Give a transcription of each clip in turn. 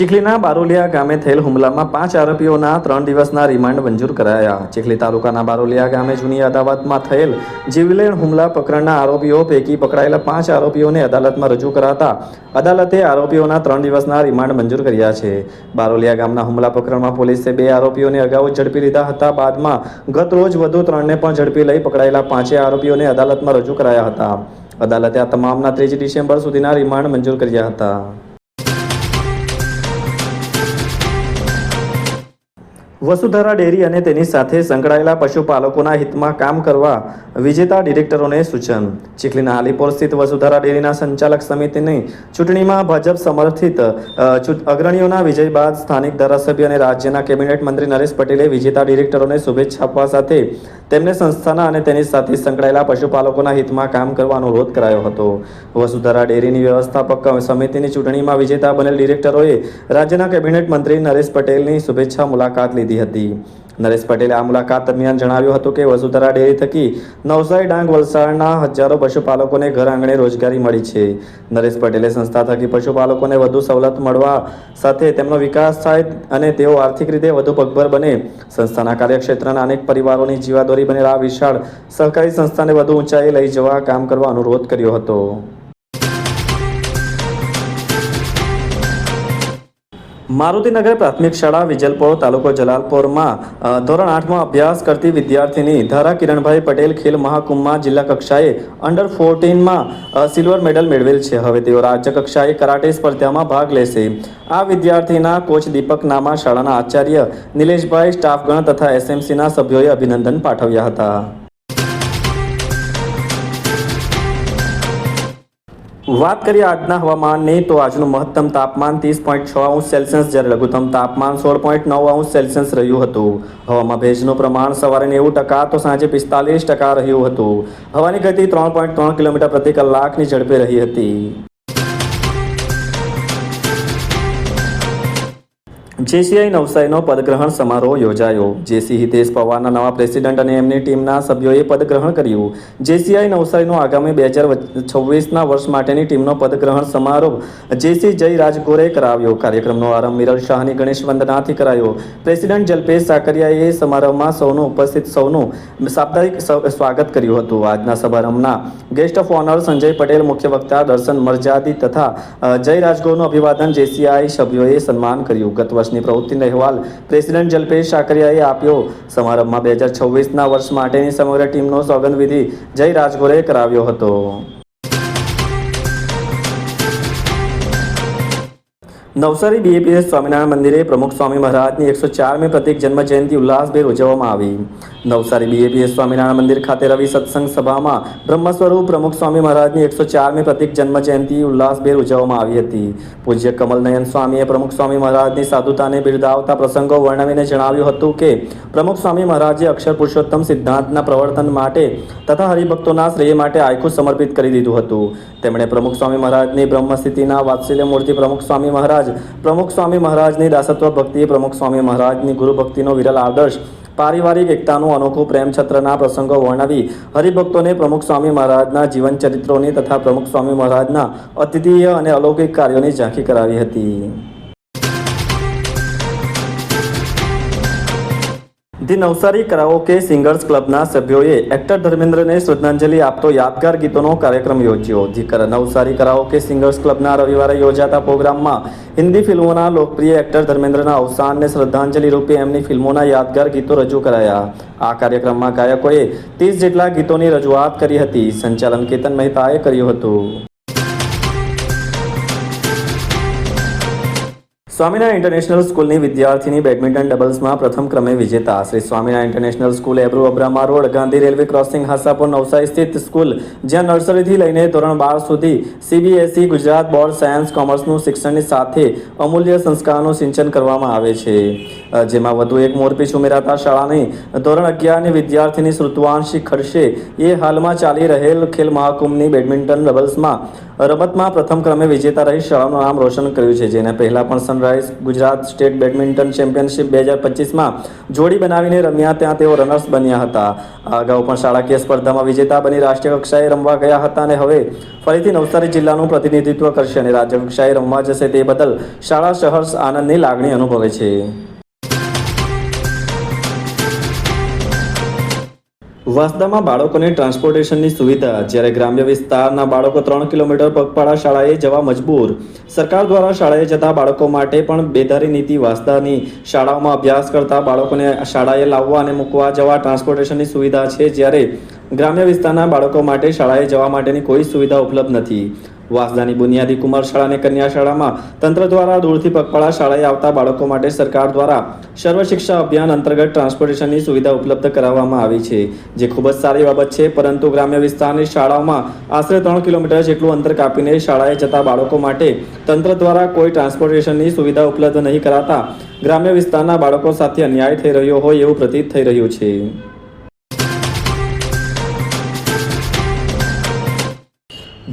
ચીખલીના બારોલિયા ગામે થયેલ હુમલામાં પાંચ આરોપીઓના ત્રણ દિવસના રિમાન્ડ મંજૂર કરાયા. ચીખલી તાલુકાના બારોલિયા ગામે જૂની અદાવતમાં થયેલ જીવલેણ હુમલા પ્રકરણના આરોપીઓ પૈકી પકડાયેલા પાંચ આરોપીઓને અદાલતમાં રજૂ કરાતા અદાલતે આરોપીઓના ત્રણ દિવસના રિમાન્ડ મંજૂર કર્યા છે. બારોલિયા ગામના હુમલા પ્રકરણમાં પોલીસે બે આરોપીઓને અગાઉ ઝડપી લીધા હતા. બાદમાં ગત રોજ વધુ ત્રણને પણ ઝડપી લઈ પકડાયેલા પાંચે આરોપીઓને અદાલતમાં રજૂ કરાયા હતા. અદાલતે આ તમામના ત્રીજી ડિસેમ્બર સુધીના રિમાન્ડ મંજૂર કર્યા હતા. વસુધારા ડેરી અને તેની સાથે સંકળાયેલા પશુપાલકોના હિતમાં કામ કરવા વિજેતા ડિરેક્ટરોને સૂચન. ચીખલીના આલીપોર સ્થિત વસુધારા ડેરીના સંચાલક સમિતિની ચૂંટણીમાં ભાજપ સમર્થિત અગ્રણીઓના વિજય બાદ સ્થાનિક ધારાસભ્ય અને રાજ્યના કેબિનેટ મંત્રી નરેશ પટેલે વિજેતા ડિરેક્ટરોને શુભેચ્છા આપવા સાથે તેમને સંસ્થાના અને તેની સાથે સંકળાયેલા પશુપાલકોના હિતમાં કામ કરવા અનુરોધ કરાયો હતો. વસુધારા ડેરીની વ્યવસ્થાપક સમિતિની ચૂંટણીમાં વિજેતા બનેલ ડિરેક્ટરોએ રાજ્યના કેબિનેટ મંત્રી નરેશ પટેલની શુભેચ્છા મુલાકાત લીધી હતી. નરેશ પટેલે આ મુલાકાત દરમિયાન જણાવ્યું હતું કે વસુધરા ડેરી થકી નવસારી ડાંગ વલસાડના હજારો પશુપાલકોને ઘર આંગણે રોજગારી મળી છે. નરેશ પટેલે સંસ્થા થકી પશુપાલકોને વધુ સવલત મળવા સાથે તેમનો વિકાસ થાય અને તેઓ આર્થિક રીતે વધુ પગભર બને. સંસ્થાના કાર્યક્ષેત્રના અનેક પરિવારોની જીવાદોરી બનેલા આ વિશાળ સહકારી સંસ્થાને વધુ ઊંચાઈ લઈ જવા કામ કરવા અનુરોધ કર્યો હતો. મારુતિનગર પ્રાથમિક શાળા વિજલપોર તાલુકો જલાલપોરમાં ધોરણ આઠમાં અભ્યાસ કરતી વિદ્યાર્થીની ધારા કિરણભાઈ પટેલ ખેલ મહાકુંભમાં જિલ્લા કક્ષાએ અંડર ફોર્ટીનમાં સિલ્વર મેડલ મેળવેલ છે. હવે તેઓ રાજ્ય કક્ષાએ કરાટે સ્પર્ધામાં ભાગ લેશે. આ વિદ્યાર્થીના કોચ દીપક નામા શાળાના આચાર્ય નિલેશભાઈ સ્ટાફગણ તથા એસએમસીના સભ્યોએ અભિનંદન પાઠવ્યા હતા. વાત કરીએ આજના હવામાનની, તો આજનું મહત્તમ તાપમાન ત્રીસ પોઈન્ટ છ અંશ સેલ્સિયસ, જ્યારે લઘુત્તમ તાપમાન સોળ પોઈન્ટ નવ અંશ સેલ્સિયસ રહ્યું હતું. હવામાં ભેજનું પ્રમાણ સવારે નેવું ટકા, તો સાંજે પિસ્તાલીસ ટકા રહ્યું હતું. હવાની ગતિ ત્રણ પોઈન્ટ ત્રણ કિલોમીટર પ્રતિ કલાકની ઝડપે રહી હતી. જેસીઆઈ નવસારીનો પદગ્રહણ સમારોહ યોજાયો. જેસી હિતેશ પવારના નવા પ્રેસિડેન્ટ અને એમની ટીમના સભ્યોએ પદગ્રહણ કર્યું. જેસીઆઈ નવસારીનો આગામી બે હજાર છવ્વીસના વર્ષ માટેની ટીમનો પદગ્રહણ સમારોહ જેસી જય રાજગોરે કરાવ્યો. કાર્યક્રમનો આરંભ મિરલ શાહની ગણેશ વંદનાથી કરાયો. પ્રેસિડેન્ટ જલ્પેશ સાકરિયાએ સમારંભમાં સૌનું ઉપસ્થિત સૌનું સાપ્તાહિક સ્વાગત કર્યું હતું. આજના સમારંભના guest of honour Sanjay Patel, મુખ્ય વક્તા દર્શન મરજાદી તથા જય રાજગોરનું અભિવાદન જેસીઆઈ સભ્યોએ સન્માન કર્યું. ગત વર્ષની પ્રવૃત્તિનો અહેવાલ પ્રેસિડેન્ટ જલ્પેશ શાકરિયાએ આપ્યો. સમારંભમાં બે હજાર છવ્વીસના વર્ષ માટેની સમગ્ર ટીમનો સોગંદવિધિ જય રાજગોરે કરાવ્યો હતો. નવસારી બીએપીએસ સ્વામિનારાયણ મંદિરે પ્રમુખ સ્વામી મહારાજની એકસો ચારમી પ્રતિક જન્મ જયંતિ ઉલ્લાસભેર ઉજવવામાં આવી. નવસારી બીએપીએસ સ્વામિનારાયણ મંદિર ખાતે રવિ સત્સંગ સભામાં બ્રહ્મ સ્વરૂપ પ્રમુખ સ્વામી મહારાજની એકસો ચારમી પ્રતિક જન્મ જયંતિ ઉલ્લાસભેર ઉજવવામાં આવી હતી. પૂજ્ય કમલનયન સ્વામીએ પ્રમુખ સ્વામી મહારાજની સાધુતાને બિરદાવતા પ્રસંગો વર્ણવીને જણાવ્યું હતું કે, પ્રમુખ સ્વામી મહારાજે અક્ષર પુરુષોત્તમ સિદ્ધાંતના પ્રવર્તન માટે તથા હરિભક્તોના શ્રેય માટે આયખું સમર્પિત કરી દીધું હતું. તેમણે પ્રમુખ સ્વામી મહારાજની બ્રહ્મસ્થિતિના વાત્સલ્ય મૂર્તિ પ્રમુખ સ્વામી મહારાજ, પ્રમુખ સ્વામી મહારાજની દાસત્વ ભક્તિ પ્રમુખ સ્વામી મહારાજની ગુરુ ભક્તિનો વિરલ આદર્શ પારિવારિક એકતાનું અનોખું પ્રેમ છત્રના પ્રસંગો વર્ણવી હરિભક્તોને પ્રમુખ સ્વામી મહારાજના જીવન ચરિત્રોની તથા પ્રમુખ સ્વામી મહારાજના અતિથિય અને અલૌકિક કાર્યોની ઝાંખી કરાવી હતી. ધી નવસારી કરાઓકે સિંગર્સ ક્લબના સભ્યોએ એક્ટર ધર્મેન્દ્રને શ્રદ્ધાંજલિ આપતો યાદગાર ગીતોનો કાર્યક્રમ યોજ્યો. ધી નવસારી કરાઓકે સિંગર્સ ક્લબના રવિવારે યોજાતા પ્રોગ્રામમાં હિન્દી ફિલ્મોના લોકપ્રિય એક્ટર ધર્મેન્દ્રના અવસાનને શ્રદ્ધાંજલિ રૂપે એમની ફિલ્મોના યાદગાર ગીતો રજૂ કરાયા. આ કાર્યક્રમમાં ગાયકોએ ત્રીસ જેટલા ગીતોની રજૂઆત કરી હતી. સંચાલન કેતન મહેતાએ કર્યું હતું. સ્વામિનારાયણ ઇન્ટરનેશનલ સ્કૂલની વિદ્યાર્થીની બેડમિન્ટન ડબલ્સમાં પ્રથમ ક્રમે વિજેતા. Shri Swaminarayan international school એબ્રુ Abrama road, Gandhi railway crossing, Hasapur, Navsari સ્થિત સ્કૂલ, જ્યાં નર્સરીથી લઈને ધોરણ બાર સુધી સીબીએસઈ, ગુજરાત બોર્ડ, સાયન્સ, કોમર્સનું શિક્ષણની સાથે અમૂલ્ય સંસ્કારનું સિંચન કરવામાં આવે છે. જેમાં વધુ એક મોરપીછ ઉમેરાતા શાળાની ધોરણ અગિયારની વિદ્યાર્થીની શ્રુતવાંશી ખડશે એ હાલમાં ચાલી રહેલ ખેલ મહાકુંભની બેડમિન્ટન ડબલ્સમાં રમતમાં પ્રથમ ક્રમે વિજેતા રહી શાળાનું નામ રોશન કર્યું છે, જેને પહેલા પણ sunrise Gujarat state badminton championship બે હજાર પચીસમાં જોડી બનાવીને રમ્યા ત્યાં તેઓ રનર્સ બન્યા હતા. અગાઉ પણ શાળાકીય સ્પર્ધામાં વિજેતા બની રાષ્ટ્રીય કક્ષાએ રમવા ગયા હતા અને હવે ફરીથી નવસારી જિલ્લાનું પ્રતિનિધિત્વ કરશે અને રાજ્ય કક્ષાએ રમવા જશે તે બદલ શાળા સહર્ષ આનંદની લાગણી અનુભવે છે. વાસદામાં બાળકોને ટ્રાન્સપોર્ટેશનની સુવિધા. જ્યારે ગ્રામ્ય વિસ્તારના બાળકો ત્રણ કિલોમીટર પગપાળા શાળાએ જવા મજબૂર. સરકાર દ્વારા શાળાએ જતા બાળકો માટે પણ બેધારી નીતિ વાસદાની. શાળાઓમાં અભ્યાસ કરતા બાળકોને શાળાએ લાવવા અને મૂકવા જવા ટ્રાન્સપોર્ટેશનની સુવિધા છે, જ્યારે ગ્રામ્ય વિસ્તારના બાળકો માટે શાળાએ જવા માટેની કોઈ સુવિધા ઉપલબ્ધ નથી. વાસદાની બુનિયાદી કુમાર શાળા અને કન્યા શાળામાં તંત્ર દ્વારા દૂરથી પગપાળા શાળાએ આવતા બાળકો માટે સરકાર દ્વારા સર્વ શિક્ષા અભિયાન અંતર્ગત ટ્રાન્સપોર્ટેશનની સુવિધા ઉપલબ્ધ કરાવવામાં આવી છે, જે ખૂબ જ સારી બાબત છે, પરંતુ ગ્રામ્ય વિસ્તારની શાળાઓમાં આશરે ત્રણ કિલોમીટર જેટલું અંતર કાપીને શાળાએ જતા બાળકો માટે તંત્ર દ્વારા કોઈ ટ્રાન્સપોર્ટેશનની સુવિધા ઉપલબ્ધ નહીં કરાતા ગ્રામ્ય વિસ્તારના બાળકો સાથે અન્યાય થઈ રહ્યો હોય એવું પ્રતીત થઈ રહ્યું છે.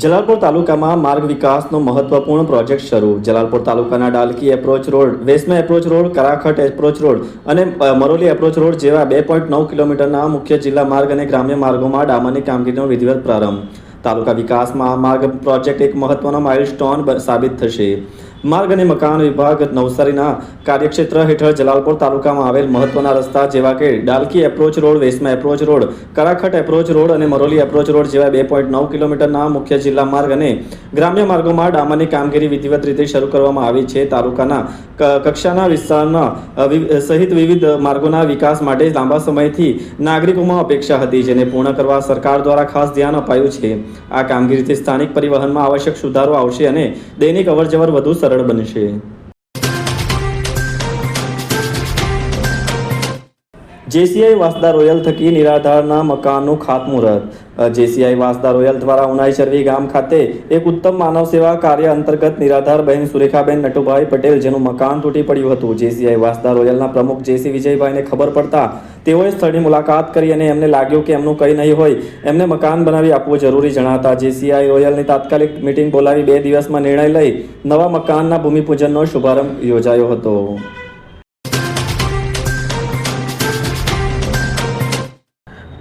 જલાલપુર તાલુકામાં માર્ગ વિકાસનો મહત્વપૂર્ણ પ્રોજેક્ટ શરૂ. જલાલપુર તાલુકાના Dalki approach road, Vesma approach road, Karakhat approach road અને મરોલી એપ્રોચ રોડ જેવા બે પોઈન્ટ નવ કિલોમીટરના મુખ્ય જિલ્લા માર્ગ અને ગ્રામ્ય માર્ગોમાં ડામરની કામગીરીનો વિધિવત પ્રારંભ. તાલુકા વિકાસમાં આ માર્ગ પ્રોજેક્ટ એક મહત્વનો માઇલસ્ટોન સાબિત થશે. માર્ગ અને મકાન વિભાગ નવસારીના કાર્યક્ષેત્ર હેઠળ જલાલપુર તાલુકામાં આવેલ મહત્વના રસ્તા જેવા કે Dalki approach road Vesma approach road Karakhat approach road અને મરોલી એપ્રોચ રોડ જેવા બે પોઈન્ટ નવ કિલોમીટરના મુખ્ય જિલ્લા માર્ગ અને ગ્રામ્ય માર્ગોમાં ડામરની કામગીરી વિધિવત રીતે શરૂ કરવામાં આવી છે. તાલુકાના કક્ષાના વિસ્તારના સહિત વિવિધ માર્ગોના વિકાસ માટે લાંબા સમયથી નાગરિકોમાં અપેક્ષા હતી, જેને પૂર્ણ કરવા સરકાર દ્વારા ખાસ ધ્યાન અપાયું છે. આ કામગીરીથી સ્થાનિક પરિવહનમાં આવશ્યક સુધારો આવશે અને દૈનિક અવરજવર વધુ સરળ બનશે. જેસીઆઈ વાસદા રોયલ થકી નિરાધારના મકાનનું ખાતમુહૂર્ત. જેસીઆઈ વાસદા રોયલ દ્વારા ઉનાઈ ચરવી ગામ ખાતે એક ઉત્તમ માનવ સેવા કાર્ય અંતર્ગત નિરાધાર બહેન સુરેખાબેન નટુભાઈ પટેલ જેનું મકાન તૂટી પડ્યું હતું. જેસીઆઈ વાસદા રોયલના પ્રમુખ જેસી વિજયભાઈને ખબર પડતા તેઓએ સ્થળની મુલાકાત કરી અને એમને લાગ્યું કે એમનું કંઈ નહીં હોય, એમને મકાન બનાવી આપવું જરૂરી જણાતા જેસીઆઈ રોયલની તાત્કાલિક મિટિંગ બોલાવી બે દિવસમાં નિર્ણય લઈ નવા મકાનના ભૂમિપૂજનનો શુભારંભ યોજાયો હતો.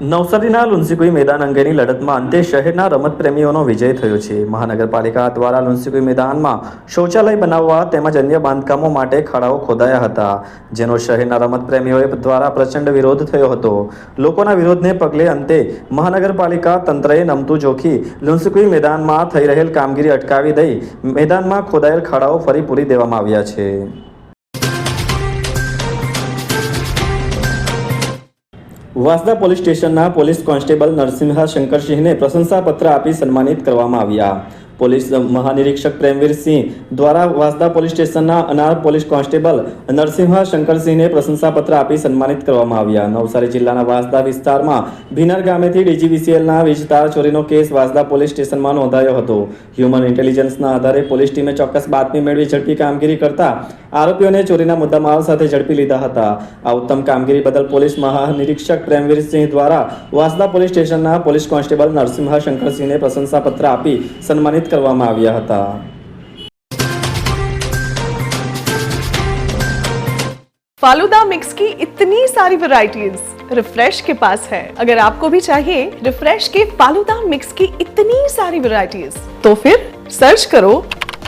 નવસારીના લુન્સીકુઈ મેદાન અંગેની લડતમાં અંતે શહેરના રમતપ્રેમીઓનો વિજય થયો છે. મહાનગરપાલિકા દ્વારા લુન્સીકુઈ મેદાનમાં શૌચાલય બનાવવા તેમજ અન્ય બાંધકામો માટે ખાડાઓ ખોદાયા હતા, જેનો શહેરના રમતપ્રેમીઓએ દ્વારા પ્રચંડ વિરોધ થયો હતો. લોકોના વિરોધને પગલે અંતે મહાનગરપાલિકા તંત્રએ નમતું જોખી લુન્સીકુઈ મેદાનમાં થઈ રહેલ કામગીરી અટકાવી દઈ મેદાનમાં ખોદાયેલ ખાડાઓ ફરી પૂરી દેવામાં આવ્યા છે. વાસદા પોલીસ સ્ટેશનના પોલીસ કોન્સ્ટેબલ નરસિંહ શંકરસિંહને પ્રશંસાપત્ર આપી સન્માનિત કરવામાં આવ્યા. પોલીસ મહાનિરીક્ષક પ્રેમવીરસિંહ દ્વારા વાસદા પોલીસ સ્ટેશનના અનાર પોલીસ કોન્સ્ટેબલ નરસિંહા શંકરસિંહને પ્રશંસાપત્ર આપી સન્માનિત કરવામાં આવ્યા. નવસારી જિલ્લાના વાસદા વિસ્તારમાં ભીનર ગામેથી ડીજીવીસીએલના વીજતાર ચોરીનો કેસ વાસદા પોલીસ સ્ટેશનમાં નોંધાયો હતો. હ્યુમન ઇન્ટેલિજન્સના આધારે પોલીસ ટીમે ચોક્કસ બાતમી મેળવી ઝડપી કામગીરી કરતા આરોપીઓને ચોરીના મુદ્દામાલ સાથે ઝડપી લીધા હતા આ ઉત્તમ કામગીરી બદલ પોલીસ મહાનિરીક્ષક પ્રેમવીરસિંહ દ્વારા વાસદા પોલીસ સ્ટેશનના પોલીસ કોન્સ્ટેબલ નરસિંહા શંકરસિંહને પ્રશંસાપત્ર આપી સન્માનિત કરવામાં આવ્યા હતા फालूदा मिक्स की इतनी सारी वैरायटीज रिफ्रेश के पास है अगर आपको भी चाहिए रिफ्रेश के फालूदा मिक्स की इतनी सारी वैरायटीज तो फिर सर्च करो